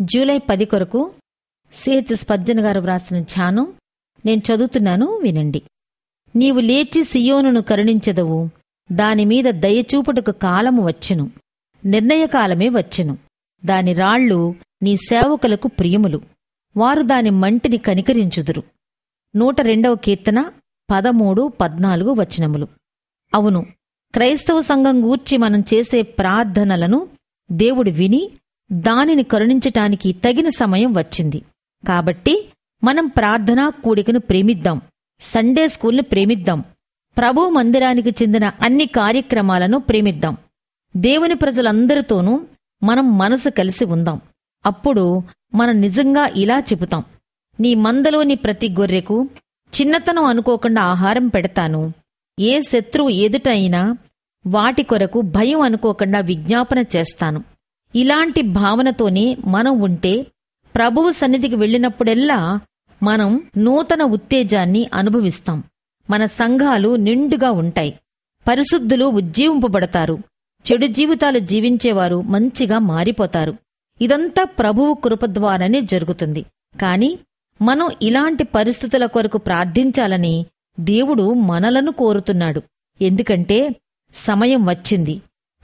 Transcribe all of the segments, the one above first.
July పది కొరకు CH Spurgeon గారు వ్రాసిన ధ్యానం నేను చదువుతున్నాను వినండి. నీవు లేచి సియోనును కరుణించదవు. దానిమీద దయచూపుటకు కాలము వచ్చెను. నిర్ణయకాలమే వచ్చెను. దాని రాళ్ళు నీ సేవకులకు ప్రియములు. వారు దాని మంటిని కనికరించుదురు. నూట రెండవ కీర్తన పదమూడు పద్నాలుగు వచనములు. అవును క్రైస్తవ సంఘం గూర్చి మనం చేసే ప్రార్థనలను దేవుడు విని దానిని కరుణించటానికి తగిన సమయం వచ్చింది. కాబట్టి మనం ప్రార్థనా కూడికను ప్రేమిద్దాం. సండే స్కూల్ని ప్రేమిద్దాం. ప్రభు మందిరానికి చెందిన అన్ని కార్యక్రమాలను ప్రేమిద్దాం. దేవుని ప్రజలందరితోనూ మనం మనసు కలిసి ఉందాం. అప్పుడు మనం నిజంగా ఇలా చెబుతాం. నీ మందలోని ప్రతి గొర్రెకు చిన్నతనం అనుకోకుండా ఆహారం పెడతాను. ఏ శత్రువు ఎదుట అయినా వాటి కొరకు భయం అనుకోకుండా విజ్ఞాపన చేస్తాను. ఇలాంటి భావనతోనే మనం ఉంటే ప్రభువు సన్నిధికి వెళ్ళినప్పుడెల్లా మనం నూతన ఉత్తేజాన్ని అనుభవిస్తాం. మన సంఘాలు నిండుగా ఉంటాయి. పరిశుద్ధులు ఉజ్జీవింపబడతారు. చెడు జీవితాలు జీవించేవారు మంచిగా మారిపోతారు. ఇదంతా ప్రభువు కృప ద్వారానే జరుగుతుంది. కాని మనం ఇలాంటి పరిస్థితుల కొరకు ప్రార్థించాలని దేవుడు మనలను కోరుతున్నాడు. ఎందుకంటే సమయం వచ్చింది.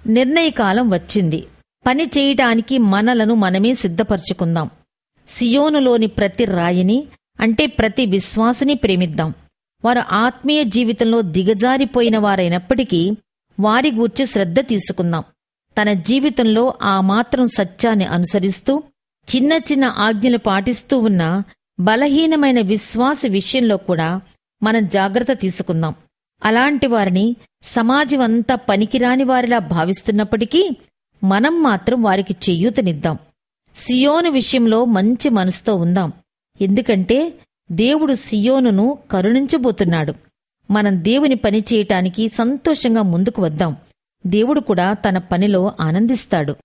నిర్ణయకాలం వచ్చింది. పని చేయటానికి మనలను మనమే సిద్ధపరచుకుందాం. సియోనులోని ప్రతి రాయిని అంటే ప్రతి విశ్వాసిని ప్రేమిద్దాం. వారు ఆత్మీయ జీవితంలో దిగజారిపోయిన వారైనప్పటికీ వారి గూర్చి శ్రద్ధ తీసుకుందాం. తన జీవితంలో ఆ మాత్రం సత్యాన్ని అనుసరిస్తూ చిన్న చిన్న ఆజ్ఞలు పాటిస్తూ ఉన్న బలహీనమైన విశ్వాస విషయంలో కూడా మనం జాగ్రత్త తీసుకుందాం. అలాంటి వారిని సమాజమంతా పనికిరాని వారిలా భావిస్తున్నప్పటికీ మనం మాత్రం వారికి చెయ్యూతనిద్దాం సియోను విషయంలో మంచి మనసుతో ఉందాం. ఎందుకంటే దేవుడు సియోనును కరుణించబోతున్నాడు. మనం దేవుని పని చేయటానికి సంతోషంగా ముందుకు వద్దాం. దేవుడు కూడా తన పనిలో ఆనందిస్తాడు.